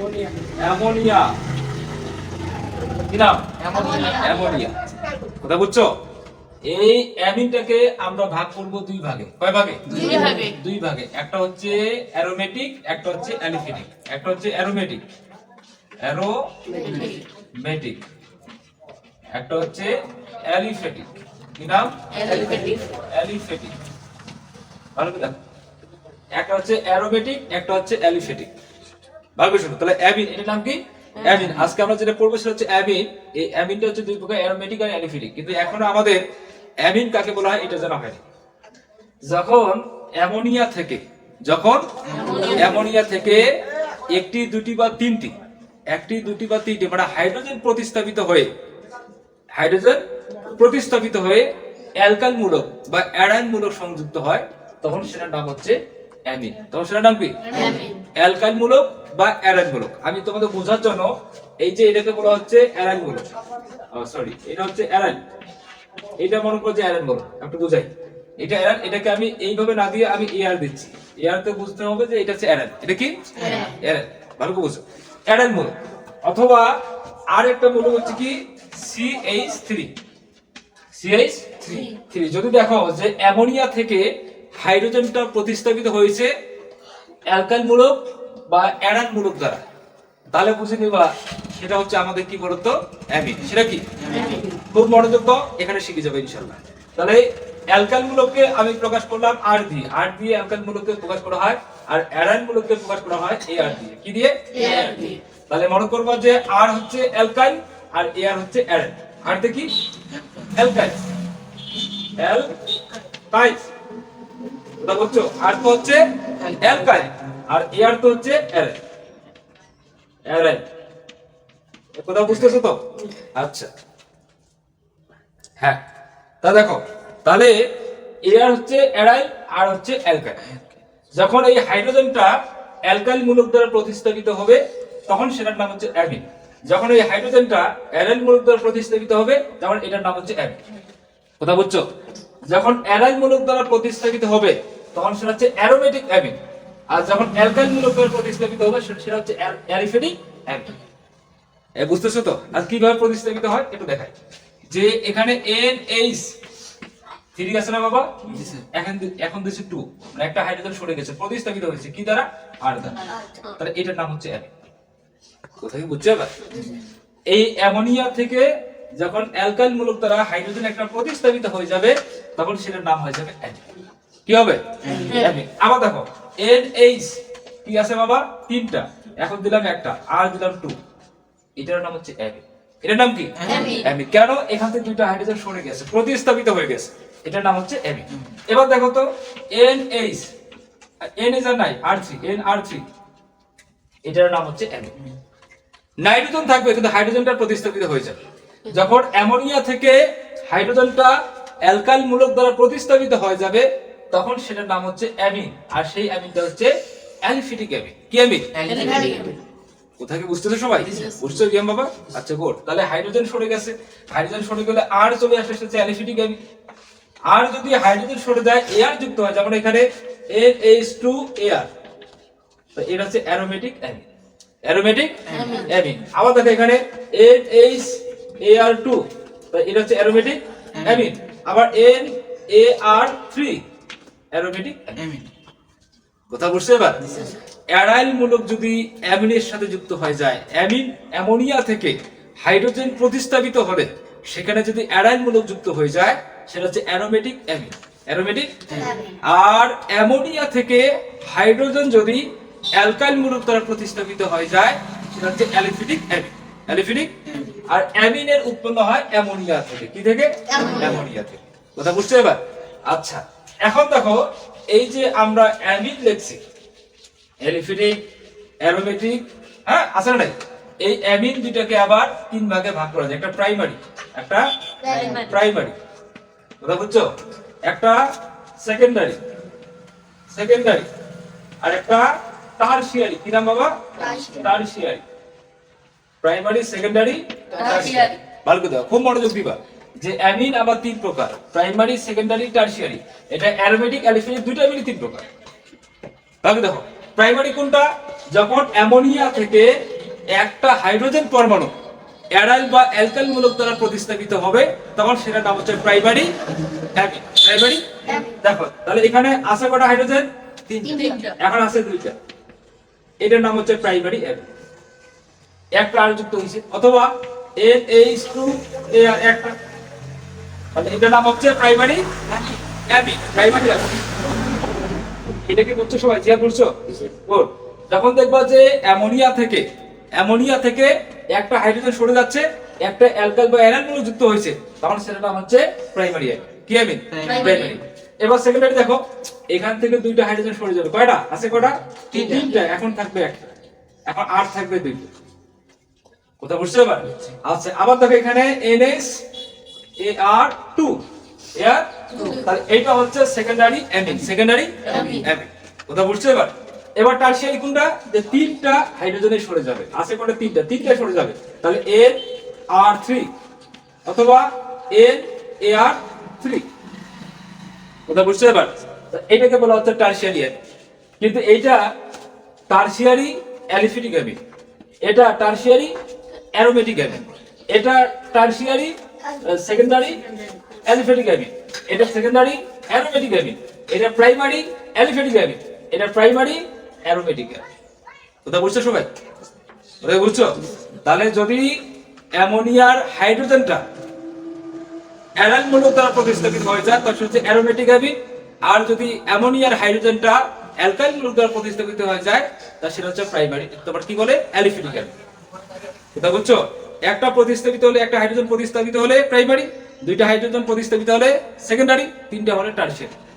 Ammonia. কি নাম? Ammonia. কথা বুঝছ? এই অ্যামিনটাকে আমরা ভাগ করব দুই ভাগে। কয় ভাগে? দুই ভাগে। দুই ভাগে। একটা হচ্ছে অ্যারোমেটিক একটা হচ্ছে অ্যালিফেটিক একটা হচ্ছে অ্যারোমেটিক। অ্যারোমেটিক। একটা হচ্ছে অ্যালিফেটিক। কি নাম? অ্যালিফেটিক। অ্যালিফেটিক। ভালো করে দেখো। একটা হচ্ছে অ্যারোমেটিক একটা হচ্ছে অ্যালিফেটিক। ভালো করে শোনো তাহলে অ্যামিন এটার নাম কি? অ্যামিন। আজকে আমরা যেটা পড়ব সেটা হচ্ছে অ্যামিন। এই অ্যামিনটা হচ্ছে দুই প্রকার অ্যারোমেটিক আর অ্যালিফেটিক কিন্তু এখনও আমাদের অ্যামিন কাকে বলা হয় এটা জানা হয়নি। যখন অ্যামোনিয়া থেকে যখন অ্যামোনিয়া। থেকে একটি দুটি বা তিনটি একটি দুটি বা তিনটি মানে হাইড্রোজেন প্রতিস্থাপিত হয়ে হাইড্রোজেন প্রতিস্থাপিত হয়ে অ্যালকাইল মূলক বা অ্যারাইন মূলক সংযুক্ত হয় তখন সেটার নাম হচ্ছে অ্যামিন। তখন সেটার নাম কি? অ্যামিন। মূলক বা অ্যারাইন মূলক আমি তোমাদের বোঝার জন্য এই যে এটাকে বলা হচ্ছে অ্যারাইন মূলক সরি এটা হচ্ছে অ্যারাইন এটা মনে করো যে অ্যারাইন মূলক একটু বুঝাই। এটা অ্যারাইন এটাকে আমি এইভাবে না দিয়ে আমি এয়ার দিচ্ছি। এয়ার তে বুঝতে হবে যে এটা হচ্ছে অ্যারাইন এটা কি? অ্যারাইন ভালো করে বুঝো। অ্যারাইন মূলক অথবা আর একটা মূলক হচ্ছে কি? C H three C H three. যদি দেখো যে অ্যামোনিয়া থেকে হাইড্রোজেনটা প্রতিস্থাপিত হয়েছে অ্যালকাইল মূলক বা অ্যারান মূলক দ্বারা তাহলে বুঝে নিবা সেটা হচ্ছে আমাদের কি বলতো? অ্যামিন। সেটা কি? খুব মনোযোগ এখানে শিখে যাবে ইনশাল্লাহ। তাহলে অ্যালকাইল মূলককে আমি প্রকাশ করলাম আর দিয়ে। আর দিয়ে অ্যালকাইল মূলককে প্রকাশ করা হয় আর অ্যারান মূলককে প্রকাশ করা হয় এ আর দিয়ে। কি দিয়ে? তাহলে মনে করবা যে আর হচ্ছে অ্যালকাইল আর এ আর হচ্ছে অ্যারান আর কি? অ্যালকাইল। অ্যালকাইল। ওটা বুঝছ আর তো হচ্ছে অ্যালকাইল। আর এ আর তো হচ্ছে অ্যারান অ্যারান কথা বুঝতেছো তো? আচ্ছা। হ্যাঁ। তা দেখো, তাহলে এয়ার হচ্ছে অ্যারাইল আর হচ্ছে অ্যালকাইল যখন এই হাইড্রোজেনটা অ্যালকাইল মূলক দ্বারা প্রতিস্থাপিত হবে, তখন সেটার নাম হচ্ছে অ্যামিন যখন এই হাইড্রোজেনটা অ্যারাইল মূলক দ্বারা প্রতিস্থাপিত হবে, তখন এটার নাম হচ্ছে অ্যামিন কথা বুঝছ? যখন অ্যারাইল মূলক দ্বারা প্রতিস্থাপিত হবে, তখন সেটা হচ্ছে অ্যারোমেটিক অ্যামিন আর যখন অ্যালকাইল মূলক দ্বারা প্রতিস্থাপিত হবে সেটা হচ্ছে বুঝতেছো তো? আর কীভাবে প্রতিস্থাপিত হয়? একটু দেখাই। যে এখানে এন এইচ থ্রি আছে না বাবা? এখন এখন দিচ্ছে টু মানে একটা হাইড্রোজেন সরে গেছে প্রতিস্থাপিত হয়েছে। কি দ্বারা? আর দ্বারা তাহলে এটার নাম হচ্ছে কোথায় বুঝছে এবার? এই অ্যামোনিয়া থেকে যখন অ্যালকাইল মূলক দ্বারা হাইড্রোজেন একটা প্রতিস্থাপিত হয়ে যাবে তখন সেটার নাম হয়ে যাবে অ্যামিন কি হবে? অ্যামিন আবার দেখো। এন এইচ কি আছে বাবা? তিনটা। এখন দিলাম একটা আর দিলাম টু এটার নাম হচ্ছে অ্যামিন এটার নাম কি। অ্যামিন কেন? এখান থেকে দুইটা হাইড্রোজেন সরে গেছে প্রতিস্থাপিত হয়ে গেছে। এটার নাম হচ্ছে অ্যামিন এবার দেখো তো N H N H R নাই R three N R three এটার নাম হচ্ছে অ্যামিন নাইট্রোজেন থাকবে কিন্তু হাইড্রোজেনটা প্রতিস্থাপিত হয়ে যাবে। যখন অ্যামোনিয়া থেকে হাইড্রোজেনটা অ্যালকাইল মূলক দ্বারা প্রতিস্থাপিত হয়ে যাবে তখন সেটার নাম হচ্ছে অ্যামিন। আর সেই অ্যামিনটা হচ্ছে অ্যালিফিটিক অ্যামিন। কি অ্যামিন? কোথায় কি বুঝতেছো সবাই? বুঝছ জ্ঞান বাবা? আচ্ছা গুড তাহলে হাইড্রোজেন সরে গেছে। হাইড্রোজেন সরে গেলে আর চলে আসে সেটা অ্যালিফিটিক অ্যামিন। আর যদি হাইড্রোজেন সরে যায় এয়ার যুক্ত হয় যেমন এখানে এন এইচ টু এয়ার তো এটা হচ্ছে অ্যারোমেটিক অ্যামিন। Aromatic amine. আবার দেখো এখানে N H A R two তো এটা হচ্ছে অ্যারোমেটিক অ্যামিন। আবার N A R three aromatic? Amine কথা বুঝতে এবার? অ্যারাইল মূলক যদি অ্যামিনের সাথে যুক্ত হয়ে যায় অ্যামিন অ্যামোনিয়া থেকে হাইড্রোজেন প্রতিস্থাপিত হলে সেখানে যদি অ্যারাইল মূলক যুক্ত হয়ে যায় সেটা হচ্ছে অ্যারোমেটিক অ্যামিন। অ্যারোমেটিক? আর অ্যামোনিয়া থেকে হাইড্রোজেন যদি অ্যালকাইল মূলক দ্বারা প্রতিস্থাপিত হয়ে যায় সেটা হচ্ছে অ্যালিফিটিক অ্যামিন। অ্যালিফিটিক আর অ্যামিনের উৎপন্ন হয় অ্যামোনিয়া থেকে। কি থেকে? অ্যামোনিয়া থেকে। কথা বুঝছ এবার? আচ্ছা এখন দেখো এই যে আমরা অ্যামিন লিখছি অ্যালিফিটিক অ্যারোমেটিক হ্যাঁ আছে না? এই অ্যামিন দুটাকে আবার তিন ভাগে ভাগ করা যায়। একটা প্রাইমারি একটা প্রাইমারি। কথা বুঝছ? একটা সেকেন্ডারি সেকেন্ডারি আর একটা টারশিয়ারি কি নাম বাবা. Tertiary primary secondary Tertiary. ভালো করে দাও খুব মনোযোগ দিবা। যে অ্যামিন আবার তিন প্রকার প্রাইমারি সেকেন্ডারি টারশিয়ারি এটা অ্যারোমেটিক অ্যালিফিনিক দুইটা মিলে তিন প্রকার। তাহলে দেখো প্রাইমারি কোনটা? যখন অ্যামোনিয়া থেকে একটা হাইড্রোজেন পরমাণু অ্যারাইল বা অ্যালকাইল মূলক দ্বারা প্রতিস্থাপিত হবে তখন সেটার নাম হচ্ছে প্রাইমারি অ্যামিন। প্রাইমারি? দেখো তাহলে এখানে আছে কটা হাইড্রোজেন? তিনটা। এখন আছে দুইটা। এটার নাম হচ্ছে প্রাইমারি অ্যামিন। একটা আর যুক্ত হয়েছে অথবা এন এইচ টু একটা। তাহলে এটার নাম হচ্ছে প্রাইমারি অ্যামিন প্রাইমারি এটা কি করছ সবাই? জিয়া গুড। যখন দেখবা যে অ্যামোনিয়া থেকে অ্যামোনিয়া থেকে একটা হাইড্রোজেন সরে যাচ্ছে একটা অ্যালকাইল বা অ্যানাল মূলক যুক্ত হয়েছে তখন সেটার নাম হচ্ছে প্রাইমারি কি অ্যামিন প্রাইমারি এবার সেকেন্ডারি দেখো এখান থেকে দুইটা হাইড্রোজেন সরে যাবে। কয়টা? আছে কয়টা? তিনটা। এখন থাকবে একটা। এখন আর থাকবে দুইটা। কোথা বুঝতে এবার? আচ্ছা আবার দেখো এখানে এনএস এ আর টু এর তাহলে এইটা হচ্ছে সেকেন্ডারি অ্যামিন সেকেন্ডারি. অ্যামিন কোথা বুঝতে এবার? এবার টারশিয়ারি কোনটা? যে তিনটা হাইড্রোজেনে সরে যাবে। আছে কোনটা? তিনটা। তিনটা সরে যাবে। তাহলে এন আর থ্রি অথবা এন এ আর থ্রি কথা বুঝতে এবার? এটাকে বলা হচ্ছে টারশিয়ারি কিন্তু এইটা টারশিয়ারি অ্যালিফিটিক অ্যামিন এটা টারশিয়ারি অ্যারোমেটিক অ্যামিন এটা টারশিয়ারি সেকেন্ডারি এটা সেকেন্ডারি অ্যারোমেটিক এটা প্রাইমারি এটা প্রাইমারি অ্যারোমেটিক বুঝছ সবাই বুঝছ? তাহলে যদি অ্যামোনিয়ার হাইড্রোজেনটা অ্যারাইল মূলক দ্বারা প্রতিস্থাপিত হয়ে যায় তখন হচ্ছে অ্যারোমেটিক আর যদি অ্যামোনিয়ার হাইড্রোজেনটা অ্যালকাইল মূলক দ্বারা প্রতিস্থাপিত হয়ে যায় তা সেটা হচ্ছে প্রাইমারি তোমার কি বলে? অ্যালিফিটিক কথা বুঝছ? একটা প্রতিস্থাপিত হলে একটা হাইড্রোজেন প্রতিস্থাপিত হলে প্রাইমারি দুইটা হাইড্রোজেন প্রতিস্থাপিত হলে সেকেন্ডারি তিনটা হলে টার্সিয়ারি